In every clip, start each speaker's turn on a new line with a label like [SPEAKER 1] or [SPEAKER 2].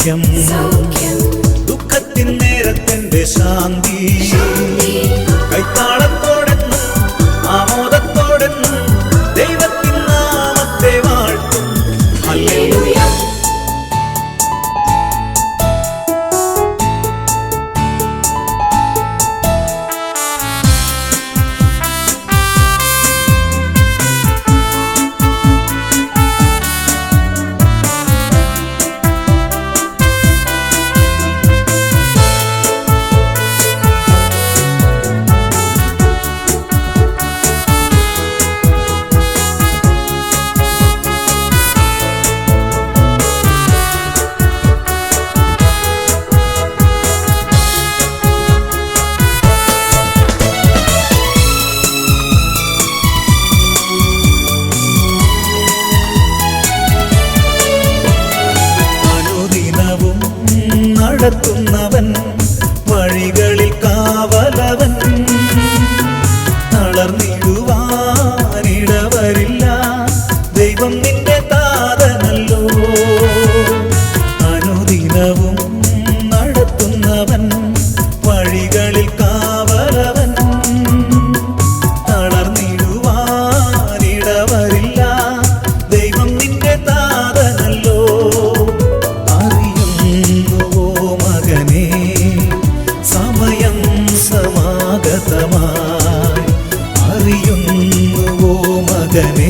[SPEAKER 1] സൗഖ്യം. ദുഃഖത്തിൻ നേരത്തിന്റെ ശാന്തി.
[SPEAKER 2] Adem'i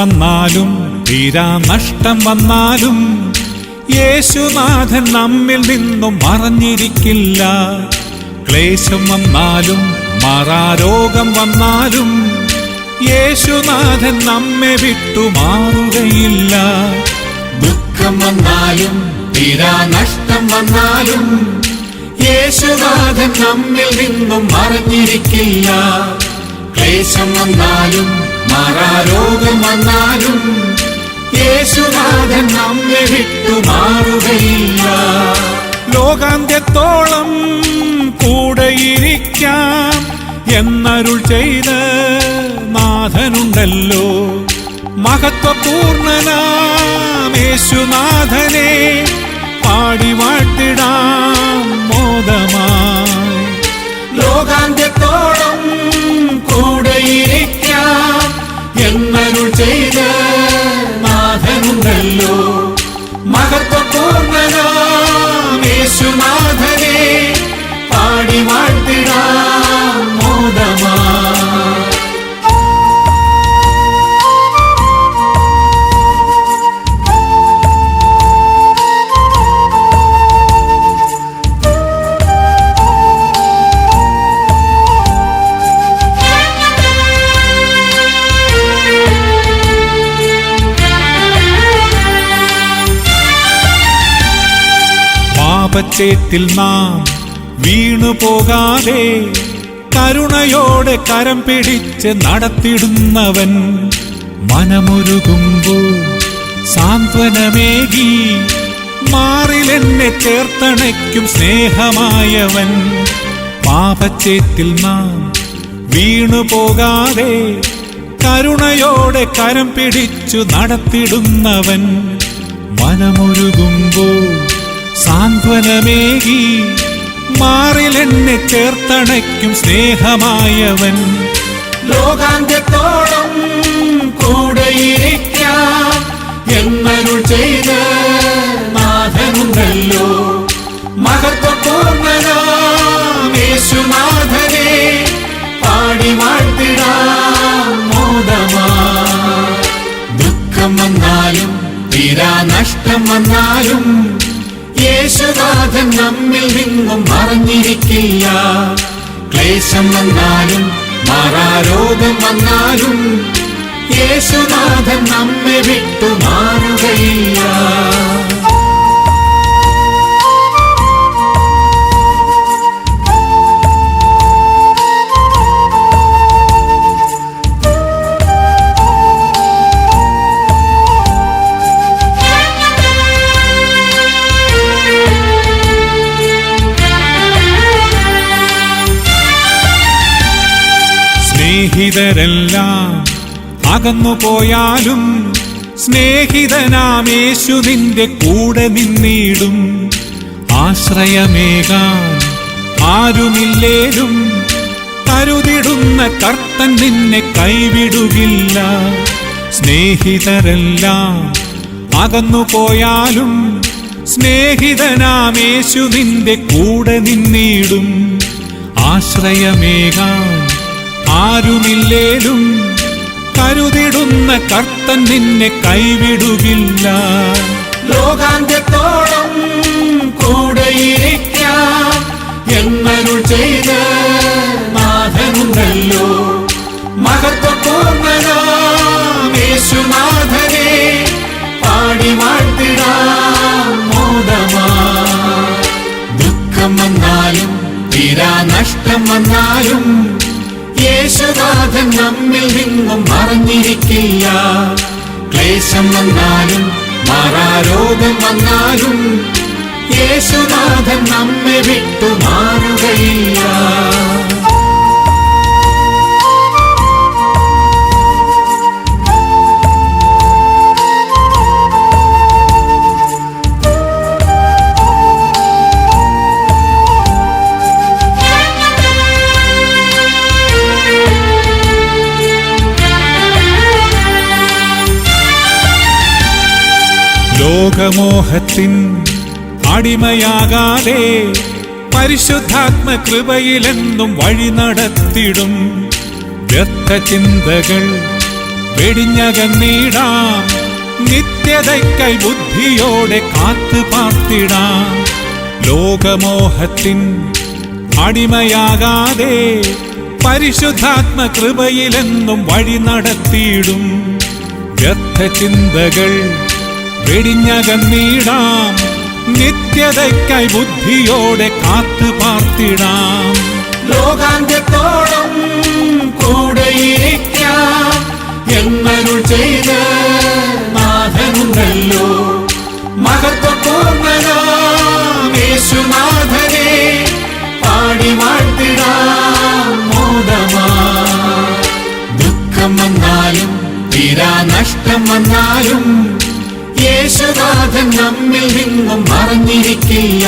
[SPEAKER 2] വന്നാലും തീരാ നഷ്ടം വന്നാലും യേശുനാഥൻ നമ്മിൽ നിന്നും മറഞ്ഞിരിക്കില്ല. ക്ലേശം വന്നാലും മാറാരോഗം വന്നാലും യേശുനാഥൻ നമ്മെ വിട്ടു മാറുകയില്ല. ദുഃഖം വന്നാലും തീരാ നഷ്ടം വന്നാലും യേശുനാഥൻ നമ്മിൽ നിന്നും മറഞ്ഞിരിക്കില്ല. ക്ലേശം വന്നാലും മാറാരോഗം വന്നാലും യേശുനാഥൻ നമ്മെ വിട്ടു മാറുകയില്ല. ലോകാന്ത്യത്തോളം കൂടെയിരിക്കാം എന്നരുൾ ചെയ്ത് നാഥനുണ്ടല്ലോ. മഹത്വപൂർണനാം യേശുനാഥനെ പാടി വാഴ്ത്തിടാം മോദമായി. ലോകാന്ത്യത്തോളം കൂടെയിരിക്കാം എന്നരുൾ ചെയ്ത് നാഥനുണ്ടല്ലോ. മഹത്വപൂർണനാശുനാഥനെ പാടി വാഴ്ത്തിടാം മോദമായി പാപച്ചേത്തിൽ നാം വീണു പോകാതെ കരുണയോടെ കരം പിടിച്ച് നടത്തിടുന്നവൻ മനമൊരുകുമ്പോൾ സാന്ത്വനമേകി മാറിലെന്നെ ചേർത്തണയ്ക്കും സ്നേഹമായവൻ. പാപച്ചേത്തിൽ നാം വീണു പോകാതെ കരുണയോടെ കരം പിടിച്ചു നടത്തിടുന്നവൻ മനമൊരുകുമ്പോൾ സാന്ത്വനമേകി മാറിലെന്നെ ചേർത്തണയ്ക്കും സ്നേഹമായവൻ.
[SPEAKER 3] ലോകാന്ത്യത്തോളം കൂടെയിരിക്കാം എന്നരുൾ ചെയ്ത നാഥനുണ്ടല്ലോ. മഹത്വപൂർണനാം യേശുനാഥനെ പാടി വാഴ്ത്തിടാം മോദമാ. ദുഃഖം വന്നാലും തീരാ നഷ്ടം വന്നാലും യേശുനാഥൻ നമ്മിൽ നിന്നും മറഞ്ഞിരിക്കില്ല. ക്ലേശം വന്നാലും മാറാരോഗം വന്നാലും യേശുനാഥൻ നമ്മെ വിട്ടു മാറുകയില്ല
[SPEAKER 2] സ്നേഹിതരെല്ലാം അകന്നു പോയാലും സ്നേഹിതനാമേശു നിന്റെ കൂടെ നിന്നിടും. ആശ്രയമേകാൻ ആരുമില്ലേലും കരുതിടുന്ന കർത്തൻ നിന്നെ കൈവിടുകില്ല. സ്നേഹിതരെല്ലാം അകന്നു പോയാലും സ്നേഹിതനാമേശു നിന്റെ കൂടെ നിന്നിടും. ആശ്രയമേകാൻ ആരുമില്ലേലും കരുതിടുന്ന കർത്തൻ നിന്നെ കൈവിടുകില്ല.
[SPEAKER 3] ലോകാന്ത്യത്തോളം കൂടെയിരിക്കാം എന്നരുൾ ചെയ്ത നാഥനുണ്ടല്ലോ. മഹത്വപൂർണനാം യേശുനാഥനെ പാടി വാഴ്ത്തിടാം മോദമാ. ദുഃഖം വന്നാലും തീരാ നഷ്ടം വന്നാലും യേശുനാഥൻ നമ്മിൽ നിന്നും മറഞ്ഞിരിക്കില്ല. ക്ലേശം വന്നാലും മാറാരോഗം വന്നാലും യേശുനാഥൻ നമ്മെ വിട്ടു മാറുകയില്ല
[SPEAKER 2] ലോകമോഹത്തിൻ അടിമയാകാതെ പരിശുദ്ധാത്മ കൃപയിലെന്നും വഴി നടത്തിടും. ചിന്തകൾ വെടിഞ്ഞകന്നീടാം നിത്യതയ്ക്കായി ബുദ്ധിയോടെ കാത്തു പാർത്തിടാം. ലോകമോഹത്തിൻ അടിമയാകാതെ പരിശുദ്ധാത്മ കൃപയിലെന്നും വഴി നടത്തിയിടും വ്യർത്ഥ ചിന്തകൾ വെടിഞ്ഞകന്നീടാം. നിത്യതയ്ക്കായി ബുദ്ധിയോടെ കാത്തു പാർത്തിടാം.
[SPEAKER 3] ലോകാന്ത്യത്തോളം കൂടെയിരിക്കാം എന്നരുൾ ചെയ്ത് നാഥനുണ്ടല്ലോ. മഹത്വപൂർണനാം യേശുനാഥനെ പാടി വാഴ്ത്തിടാം മോദമാ. തീരാ നഷ്ടം വന്നാലും യേശുനാഥൻ നമ്മിൽ നിന്നും മറഞ്ഞിരിക്കില്ല.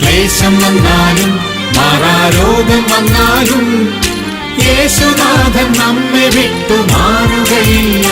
[SPEAKER 3] ക്ലേശം വന്നാലും മാറാരോഗം വന്നാലും യേശുനാഥൻ നമ്മെ വിട്ടു മാറുകയില്ല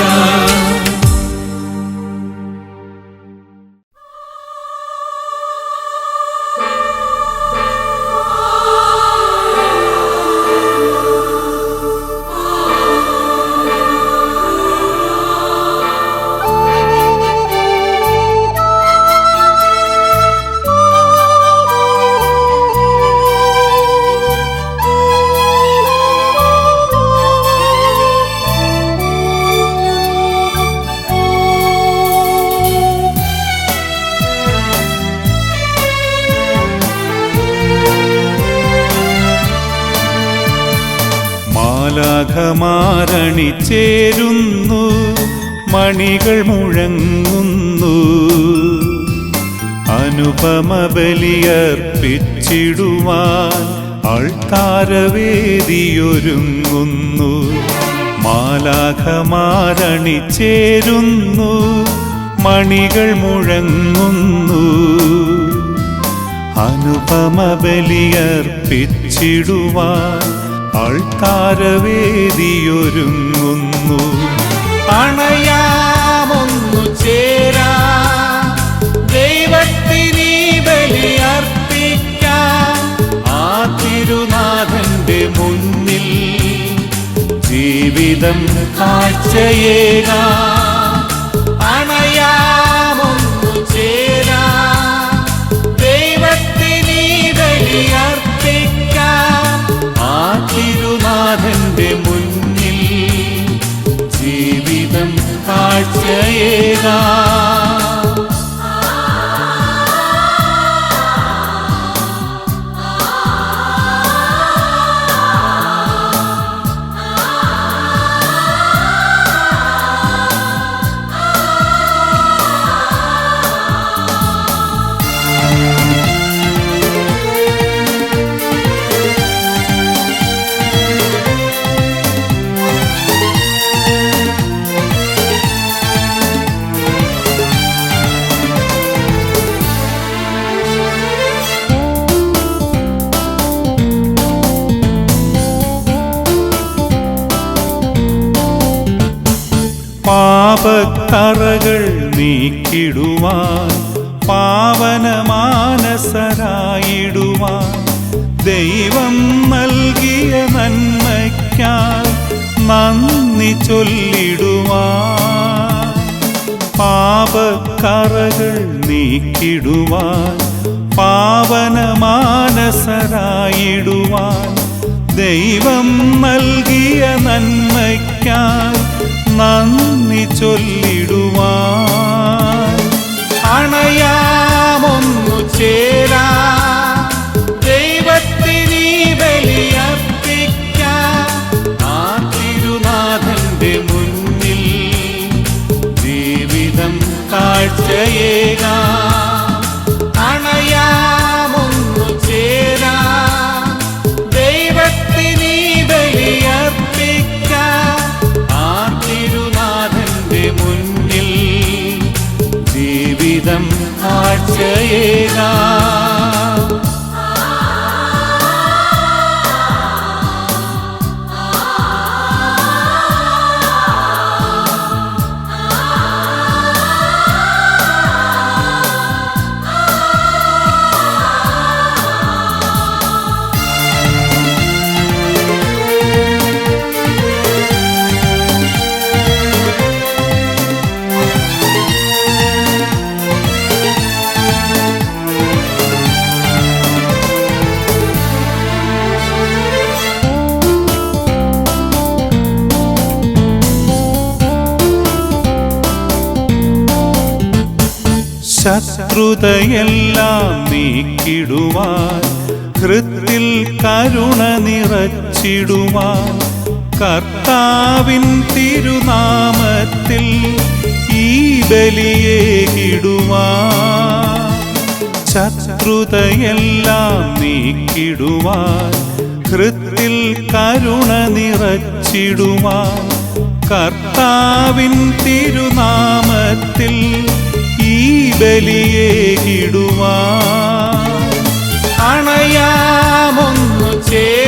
[SPEAKER 2] മാലാഖമാരണിച്ചേരുന്നു മണികൾ മുഴങ്ങുന്നു. അനുപമ ബലിയർപ്പിച്ചിടുവാൻ അൾത്താരവേദിയൊരുങ്ങുന്നു മാലാഖമാരണി ചേരുന്നു മണികൾ മുഴങ്ങുന്നു. അനുപമ ബലിയർപ്പിച്ചിടുവാൻ ആൾത്താരവേദിയൊരുങ്ങുന്നു അണയാമൊന്നു ചേരാ. ദൈവത്തിനീ ബലിയർപ്പിക്കാം ആ തിരുനാഥന്റെ മുന്നിൽ ജീവിതം കാഴ്ചയേകാ കാഴ്ചയേകാ പാപക്കറകൾ നീക്കിടുവാൻ പാവനമാനസരായിടുവാൻ ദൈവം നൽകിയ നന്മയ്ക്കാൽ നന്ദി ചൊല്ലിടുവാൻ പാപക്കറകൾ നീക്കിടുവാൻ പാവനമാനസരായിടുവാൻ ദൈവം നൽകിയ നന്മയ്ക്കാൽ നന്ദി ചൊല്ലിടുവാൻ. അണയാമൊന്നു ചേരാ ശത്രുതയെല്ലാം നീക്കിടുവാൻ ഹൃത്തിൽ കരുണ നിറച്ചിടുവാൻ കർത്താവിൻ തിരുനാമത്തിൽ ഈ ബലിയേകിടുവാൻ ശത്രുതയെല്ലാം നീക്കിടുവാൻ ഹൃത്തിൽ കരുണ നിറച്ചിടുവാൻ കർത്താവിൻ തിരുനാമത്തിൽ ചേ അണയാമൊന്നു ചേരാ